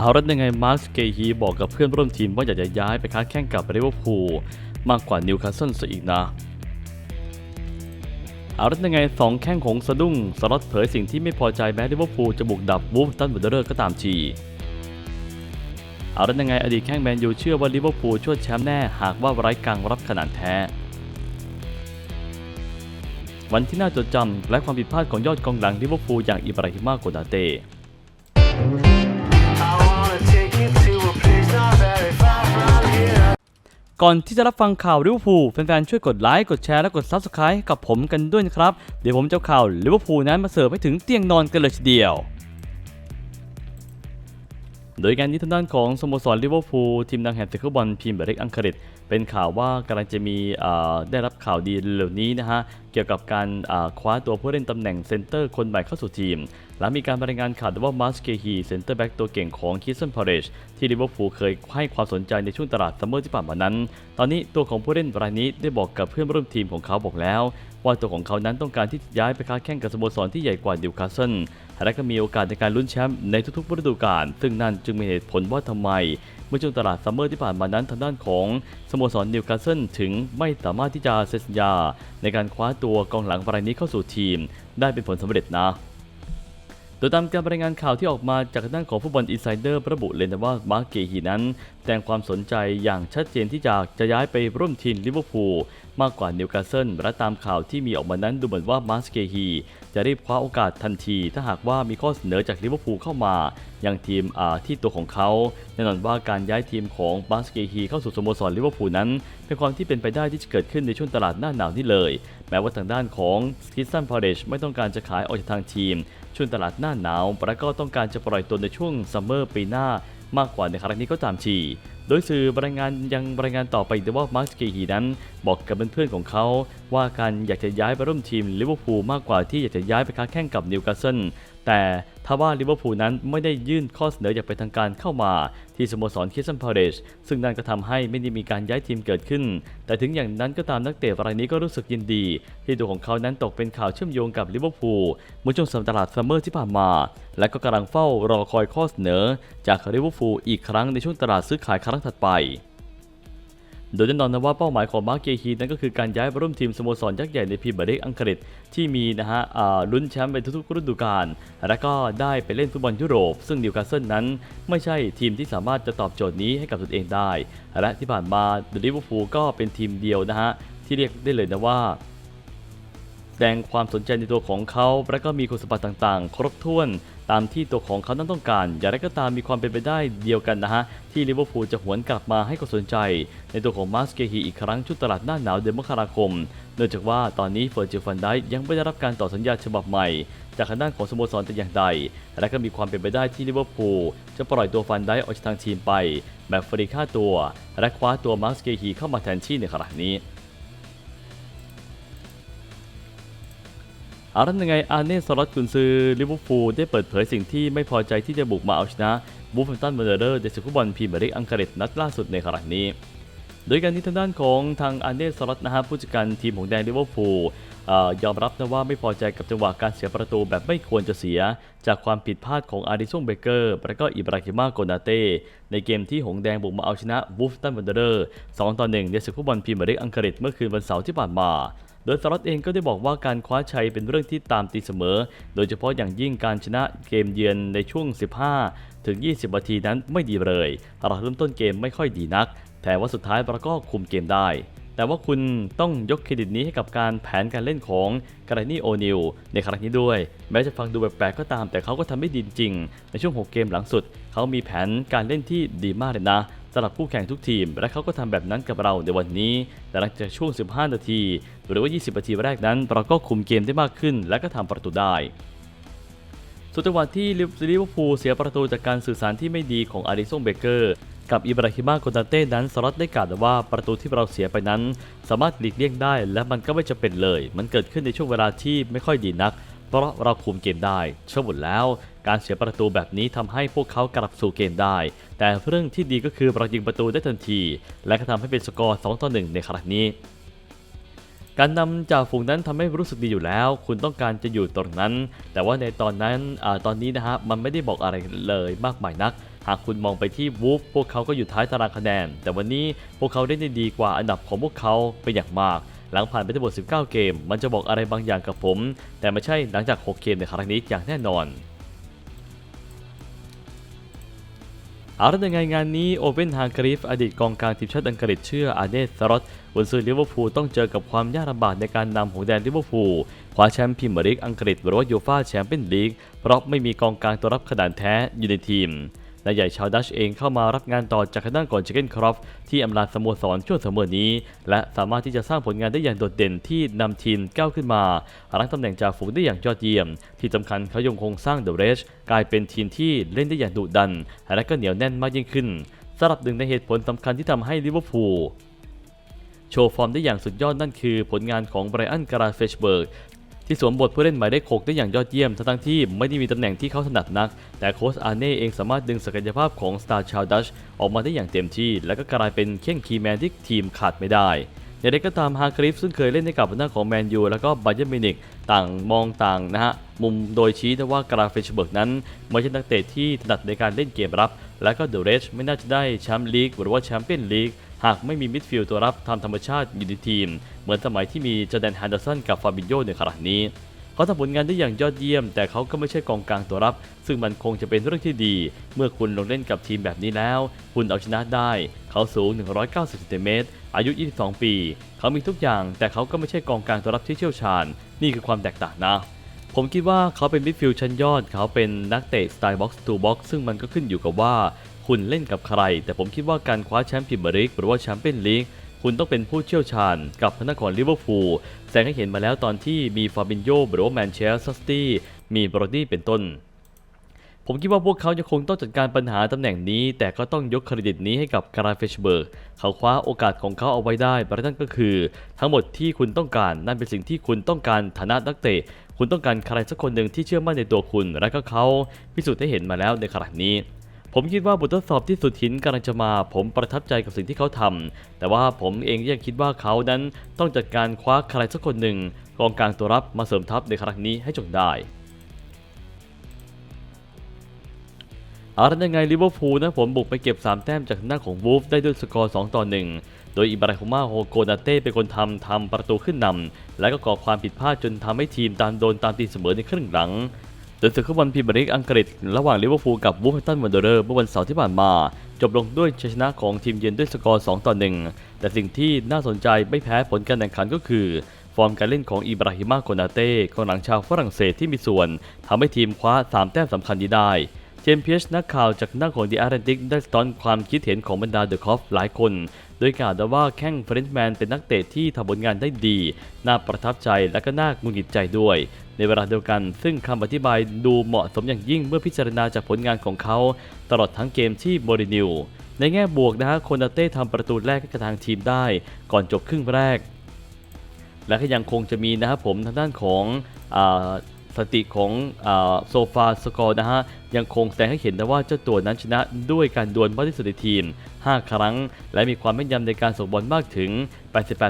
เอาละยังไงมาร์คเกฮีบอกกับเพื่อนร่วมทีมว่าอยากจะย้ายไปค้าแข่งกับลิเวอร์พูลมากกว่านิวคาสเซิลซะอีกนะเอาละยังไงสองแข้งของสะดุ้งสล็อตเผยสิ่งที่ไม่พอใจแม้ลิเวอร์พูลจะบุกดับวูฟตันเวเดอร์ก็ตามทีเอาละยังไงอดีตแข้งแมนยูเชื่อว่าลิเวอร์พูลช่วยแชมป์แน่หากว่าไร้กังรับขนาดแท้วันที่น่าจดจำและความผิดพลาดของยอดกองหลังลิเวอร์พูลอย่างอิบราฮิมาโกดาเต้ ก่อนที่จะรับฟังข่าวลิเวอร์พูลแฟนๆช่วยกดไลค์กดแชร์และกดซับสไคร b ์กับผมกันด้วยนะครับ เดี๋ยวผมจะข่าวลิเวอร์พูลนั้นมาเสิร์ฟให้ถึงเตียงนอนกันเลยทีเดียวโดยการนี้ทางด้านของสโมสรลิเวอร์พูลทีมดังแห่งสกฟุตบอลพรีเมียร์ลีกอังกฤษ เป็นข่าวว่ากำลังจะมีได้รับข่าวดีเร็วนี้นะฮะเกี่ยวกับการคว้าตัวผู้เล่นตำแหน่งเซนเตอร์คนใหม่เข้าสู่ทีม หลังมีการรายงานข่าวว่ามาร์สเกฮีเซนเตอร์แบ็กตัวเก่งของคิสเซนพาเรชที่ลิเวอร์พูลเคยให้ความสนใจในช่วงตลาดซัมเมอร์ที่ผ่านมานั้น ตอนนี้ตัวของผู้เล่นรายนี้ได้บอกกับเพื่อนร่วมทีมของเขาบอกแล้ว ว่าตัวของเขานั้นต้องการที่จะย้ายไปค้าแข่งกับสโมสรที่ใหญ่กว่าดิวคาสเซิลและก็มีโอกาสในการลุ้นแชมป์ในทุกๆฤดูกาลซึ่งนั่นจึงมีเหตุผลว่าทำไมเมื่อช่วงตลาดซัมเมอร์ที่ผ่านมานั้นทางด้านของสโมสรนิวคาสเซิลถึงไม่สามารถที่จะเซ็นสัญญา ในการคว้าตัวกองหลังรายนี้เข้าสู่ทีม ได้เป็นผลสำเร็จนะโดยตามการรายงานข่าวที่ออกมาจากด้านของฟุตบอลอินไซเดอร์ระบุเลยนะว่ามาร์เกฮีนั้นแสดงความสนใจอย่างชัดเจนที่จะจะย้ายไปร่วมทีมลิเวอร์พูล มากกว่านิวคาสเซิลและตามข่าวที่มีออกมานั้นดูเหมือนว่ามาร์เกฮีจะรีบคว้าโอกาสทันที ถ้าหากว่ามีข้อเสนอจากลิเวอร์พูลเข้ามายังทีมอ่าที่ตัวของเขาแน่นอนว่าการย้ายทีมของมาร์เกฮีเข้าสู่สโมสรลิเวอร์พูลนั้น เป็นความที่เป็นไปได้ที่จะเกิดขึ้นในช่วงตลาดหน้าหนาวนี้เลย แม้ว่าทางด้านของคิสซันพาเรชไม่ต้องการจะขายออกจากทางทีม ช่วงตลาดหน้าหนาวและก็ต้องการจะปล่อยตัวในช่วงซัมเมอร์ปีหน้ามากกว่าในครั้งนี้ก็ตามที โดยสื่อรายงานยังรายงานต่อไปอีกด้วยว่ามาร์คเกฮีนั้น บอกกับเพื่อนๆของเขา ว่าการอยากจะย้ายไปร่วมทีมลิเวอร์พูลมากกว่าที่อยากจะย้ายไปค้าแข่งกับนิวคาสเซิล แต่ถ้าว่าลิเวอร์พูลนั้นไม่ได้ยื่นข้อเสนออย่างเป็นทางการเข้ามาที่สโมสรคิสซันพาเรชซึ่งนั่นก็ทำให้ไม่ได้มีการย้ายทีมเกิดขึ้น แต่ถึงอย่างนั้นก็ตามนักเตะรายนี้ก็รู้สึกยินดี ที่ตัวของเขานั้นตกเป็นข่าวเชื่อมโยงกับลิเวอร์พูลเมื่อช่วงสัปตลาดซัมเมอร์ที่ผ่านมา และก็กำลังเฝ้ารอคอยข้อเสนอ จากลิเวอร์พูลอีกครั้งในช่วงตลาดซื้อขายครั้งถัดไป โดยแน่นอนนะว่าเป้าหมายของมาร์เกฮีนั้นก็คือการย้ายไปร่วมทีมสโมสรยักษ์ใหญ่ในพรีเมียร์ลีกอังกฤษที่มีนะฮะลุ้นแชมป์ไปทุกๆฤดูกาลและก็ได้ไปเล่นฟุตบอลยุโรป ซึ่งนิวคาสเซิลนั้น ไม่ใช่ทีมที่สามารถจะตอบโจทย์นี้ให้กับตนเองได้ และที่ผ่านมาลิเวอร์พูลก็เป็นทีมเดียวนะฮะที่เรียกได้เลยนะว่า ดงความสนใจในตัวของเขา และก็มีคุณสมบัติต่างๆ ครบถ้วนตามที่ตัวของเขานั้นต้องการ อย่างไรก็ตามมีความเป็นไปได้เดียวกันนะฮะ ที่ลิเวอร์พูลจะหวนกลับมาให้ความสนใจ ในตัวของมาสเกฮีอีกครั้งชุดตลาดหน้าหนาวเดือนมกราคม เนื่องจากว่าตอนนี้เฟอร์จิลฟันได้ยังไม่ได้รับการต่อสัญญาฉบับใหม่ จากทางด้านของสโมสรแต่อย่างใด และก็มีความเป็นไปได้ที่ลิเวอร์พูลจะปล่อยตัวฟันได้ออกจากทางทีมไป แบบฟรีค่าตัว และคว้าตัวมาสเกฮีเข้ามาแทนที่ในขณะนี้ เอาละยังไงอาร์เน่สล็อตกุนซือลิเวอร์พูลได้เปิดเผยสิ่งที่ไม่พอใจที่จะบุกมาเอาชนะบูฟเฟนตันเบอร์เดอร์ในศึกฟุตบอลพรีเมียร์ลีกอังกฤษนัดล่าสุดในครั้งนี้ โดยการที่ทางด้านของทางอาร์เน่สล็อตนะฮะผู้จัดการทีมของแดนลิเวอร์พูลยอมรับนะว่าไม่พอใจกับจังหวะการเสียประตูแบบไม่ควรจะเสีย จากความผิดพลาดของอาริซงเบเกอร์และก็อิบราฮิมาโกนาเต้ในเกมที่หงแดงบุกมาเอาชนะบูฟเฟนตันเบอร์เดอร์2ต่อ1ในศึกฟุตบอลพรีเมียร์ลีกอังกฤษเมื่อคืนวันเสาร์ที่ผ่านมา โดยสล็อตเองก็ได้บอกว่าการคว้าชัยเป็นเรื่องที่ตามตีเสมอ โดยเฉพาะอย่างยิ่งการชนะเกมเยือนในช่วง 15 ถึง 20นาทีนั้นไม่ดีเลยเราเริ่มต้นเกมไม่ค่อยดีนัก แต่ว่าสุดท้ายเราก็คุมเกมได้ แต่ว่าคุณต้องยกเครดิตนี้ให้กับการแผนการเล่นของกรนี่โอนิลในครั้งนี้ด้วย แม้จะฟังดูแปลกๆก็ตาม แต่เขาก็ทำได้ดีจริง ในช่วง 6 เกมหลังสุด เขามีแผนการเล่นที่ดีมากเลยนะ สำหรับคู่แข่งทุกทีม และเขาก็ทำแบบนั้นกับเราในวันนี้แต่หลังจากช่วง 15 นาที หรือว่า 20 นาทีแรกนั้น เราก็คุมเกมได้มากขึ้น และก็ทำประตูได้สุดจังหวะที่ลิเวอร์พูลเสียประตูจากการสื่อสารที่ไม่ดีของอาริซงเบเกอร์กับอิบราฮิมาโกนาเต้นั้นสล็อตได้กล่าวว่าประตูที่เราเสียไปนั้น สามารถหลีกเลี่ยงได้ และมันก็ไม่จะเป็นเลย มันเกิดขึ้นในช่วงเวลาที่ไม่ค่อยดีนัก เพราะเราคุมเกมได้เชื่อหมดแล้ว การเสียประตูแบบนี้ทำให้พวกเขากลับสู่เกมได้ แต่เรื่องที่ดีก็คือเรายิงประตูได้ทันที และก็ทำให้เป็นสกอร์2ต่อ1ในครั้งนี้ การนำจากฝูงนั้นทำให้รู้สึกดีอยู่แล้ว คุณต้องการจะอยู่ตรงนั้น แต่ว่าในตอนนั้นอตอนนี้นะฮะมันไม่ได้บอกอะไรเลยมากมายนักหากคุณมองไปที่วูฟพวกเขาก็อยู่ท้ายตารางคะแนน แต่วันนี้พวกเขาได้ได้ดีกว่าอันดับของพวกเขาเป็นอย่างมาก หลังผ่านไปทั้งหมด 19 เกม มันจะบอกอะไรบางอย่างกับผม แต่ไม่ใช่หลังจาก 6 เกมในครั้งนี้อย่างแน่นอนเอาละในงานนี้โอเวนฮางกริฟอดีตกองกลางทีมชาติอังกฤษเชื่ออาเนสสรอตกุนซือลิเวอร์พูลต้องเจอกับความยากลำบากในการนำของแดนลิเวอร์พูลคว้าแชมป์พรีเมียร์ลีกอังกฤษหรือว่ายูฟ่าแชมเปี้ยนลีกเพราะไม่มีกองกลางตัวรับขนาดแท้อยู่ในทีม และใหญ่ชาวดัชเองเข้ามารับงานต่อจากคณะก่อนเจเกนครอฟที่อำลาสโมสรช่วงเสมอนี้ และสามารถที่จะสร้างผลงานได้อย่างโดดเด่นที่นำทีมก้าวขึ้นมารั้งตำแหน่งจ่าฝูงได้อย่างยอดเยี่ยม ที่สำคัญเขายังคงสร้างเดอะเรชกลายเป็นทีมที่เล่นได้อย่างดุดัน และก็เหนียวแน่นมากยิ่งขึ้นสำหรับหนึ่งในเหตุผลสำคัญที่ทำให้ลิเวอร์พูลโชว์ฟอร์มได้อย่างสุดยอดนั่นคือผลงานของไบรอัน การาเฟชเบิร์ก ที่สวมบทผู้เล่นหมายเลข6ได้อย่างยอดเยี่ยม ทั้งที่ไม่ได้มีตำแหน่งที่เขาถนัดนัก แต่โค้ชอาร์เน่เองสามารถดึงศักยภาพของสตาร์ชาวดัชออกมาได้อย่างเต็มที่ และก็กลายเป็นเข่งคีแมนที่ทีมขาดไม่ได้อย่างไรก็ตามฮาคริฟซึ่งเคยเล่นในกับหน้าของแมนยูแล้วก็บาเยร์นมิวนิกต่างมองต่างนะฮะ มุมโดยชี้ได้ว่ากราเฟชเบิร์กนั้นไม่ใช่นักเตะที่ถนัดในการเล่นเกมรับ และก็เดอะเรชไม่น่าจะได้แชมป์ลีกหรือว่าแชมเปี้ยนลีก หากไม่มีมิดฟิลด์ตัวรับตามธรรมชาติอยู่ในทีม เหมือนสมัยที่มีจอแดนแฮนเดอร์สันกับฟาบิโยในขณะนี้ เขาทำผลงานได้อย่างยอดเยี่ยม แต่เขาก็ไม่ใช่กองกลางตัวรับ ซึ่งมันคงจะเป็นเรื่องที่ดี เมื่อคุณลงเล่นกับทีมแบบนี้แล้ว คุณเอาชนะได้ เขาสูง 190เซนติเมตรอายุ 22 ปี เขามีทุกอย่าง แต่เขาก็ไม่ใช่กองกลางตัวรับที่เชี่ยวชาญ นี่คือความแตกต่างนะผมคิดว่าเขาเป็นมิดฟิลด์ชั้นยอด เขาเป็นนักเตะสไตล์บ็อกซ์ทูบ็อกซ์ซึ่งมันก็ขึ้นอยู่กับว่า คุณเล่นกับใคร แต่ผมคิดว่าการคว้าแชมป์พรีเมียร์ลีกหรือว่าแชมเปี้ยนลีกคุณต้องเป็นผู้เชี่ยวชาญกับพนักงานลิเวอร์พูลแสดงให้เห็นมาแล้วตอนที่มีฟาบินโยหรือว่าแมนเชสเตอร์ซิตี้มีบรอดี้เป็นต้น ผมคิดว่าพวกเขาจะคงต้องจัดการปัญหาตำแหน่งนี้ แต่ก็ต้องยกเครดิตนี้ให้กับการาเฟชเบิร์กเขาคว้าโอกาสของเขาเอาไว้ได้ประนั่นก็คือ ทั้งหมดที่คุณต้องการนั่นเป็นสิ่งที่คุณต้องการฐานะนักเตะ คุณต้องการใครสักคนหนึ่งที่เชื่อมั่นในตัวคุณ และก็เขาพิสูจน์ให้เห็นมาแล้วในขณะนี้ ผมคิดว่าบททดสอบที่สุดหินกำลังจะมา ผมประทับใจกับสิ่งที่เขาทำแต่ว่าผมเองยังคิดว่าเขานั้นต้องจัดการคว้าใครสักคนหนึ่งกองกลางตัวรับมาเสริมทัพในครั้งนี้ให้จงได้เอาละยังไงลิเวอร์พูลนะผมบุกไปเก็บ 3 แต้มจากหน้าของวูฟได้ด้วยสกอร์ 2 ต่อ 1 โดยอิบราฮิมาโฮโกนาเต้เป็นคนทำทำประตูขึ้นนำและก็ก่อความผิดพลาดจนทำให้ทีมตามโดนตามตีเสมอในครึ่งหลัง โดยศึกฟุตบอลพรีเมียร์ลีกอังกฤษ ระหว่างลิเวอร์พูลกับวูฟแฮตันวันเดอร์เมื่อวันเสาร์ที่ผ่านมา จบลงด้วยชัยชนะของทีมเยือนด้วยสกอร์ 2 ต่อ 1 แต่สิ่งที่น่าสนใจไม่แพ้ผลการแข่งขันก็คือ ฟอร์มการเล่นของอิบราฮิมาโกนาเต้กองหลังชาวฝรั่งเศสที่มีส่วนทำให้ทีมคว้า 3 แต้มสำคัญนี้ได้เจมส์เพียชนักข่าวจากหน้าของ The Atlantic ได้ต้อนความคิดเห็นของบรรดาเดอะคอฟหลายคน โดยกล่าวว่าแข้งเฟรนช์แมนเป็นนักเตะที่ทำผลงานได้ดี น่าประทับใจและก็น่าหงุนงิดใจด้วย ในเวลาเดียวกัน ซึ่งคำอธิบายดูเหมาะสมอย่างยิ่งเมื่อพิจารณาจากผลงานของเขา ตลอดทั้งเกมที่โมรินิว ในแง่บวกนะฮะโคนาเต้ทำประตูแรกให้กับทางทีมได้ ก่อนจบครึ่งแรก และก็ยังคงจะมีนะครับผมทางด้านของอ สถิติของโซฟาสกอร์นะฮะ ยังคงแสดงให้เห็นได้ว่าเจ้าตัวนั้นชนะด้วยการดวลมากที่สุดในทีม 5 ครั้ง และมีความแม่นยำในการส่งบอลมากถึง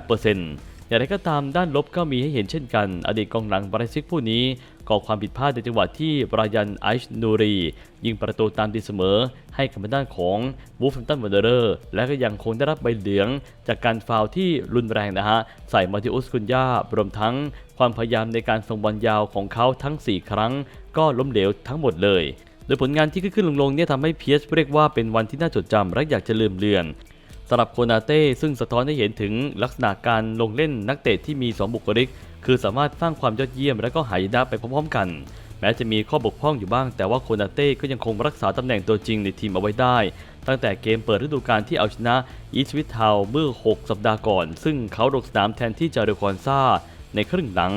88%อย่างไรก็ตามด้านลบก็มีให้เห็นเช่นกัน อดีตกองหลังบราซิลผู้นี้ ก่อความผิดพลาดในจังหวะที่บรายันไอชนูรี ยิงประตูตามตีเสมอ ให้กับด้านของวูฟแฮมตันวันเดอร์ และก็ยังคงได้รับใบเหลือง จากการฟาวที่รุนแรงนะฮะ ใส่มาติอุสคุนยารวมทั้งความพยายามในการส่งบอลยาวของเขาทั้ง 4 ครั้ง ก็ล้มเหลวทั้งหมดเลย โดยผลงานที่ขึ้นๆลงๆเนี่ยทำให้เพียสเรียกว่าเป็นวันที่น่าจดจำและอยากจะลืมเลือน สำหรับโคนาเต้ซึ่งสะท้อนให้เห็นถึงลักษณะการลงเล่นนักเตะที่มี 2 บุคลิก คือสามารถสร้างความยอดเยี่ยมและก็หายนะไปพร้อมๆกัน แม้จะมีข้อบกพร่องอยู่บ้าง แต่ว่าโคนาเต้ก็ยังคงรักษาตำแหน่งตัวจริงในทีมเอาไว้ได้ ตั้งแต่เกมเปิดฤดูกาลที่เอาชนะอีสวิทเทาเมื่อ 6 สัปดาห์ก่อน ซึ่งเขาลงสนามแทนที่จาเรคอนซาในครึ่งหลัง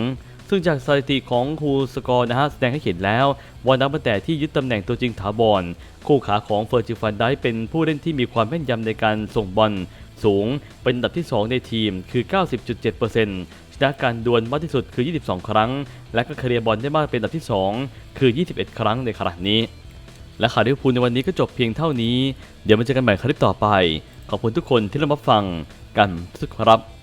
ซึ่งจากสถิติของฮูสกอร์นะฮะแสดงให้เห็นแล้วว่านับตั้งแต่ที่ยึดตำแหน่งตัวจริงถาวรคู่ขาของเฟอร์จิฟันได้เป็นผู้เล่นที่มีความแม่นยำในการส่งบอลสูง เป็นอันดับที่ 2 ในทีมคือ 90.7%ชนะการดวลมากที่สุดคือ 22 ครั้ง และก็เคลียร์บอลได้มากเป็นอันดับที่ 2 คือ 21 ครั้งในขณะนี้ และข่าวลิเวอร์พูลในวันนี้ก็จบเพียงเท่านี้ เดี๋ยวมาเจอกันใหม่คลิปต่อไป ขอบคุณทุกคนที่รับฟังกันทุกครับ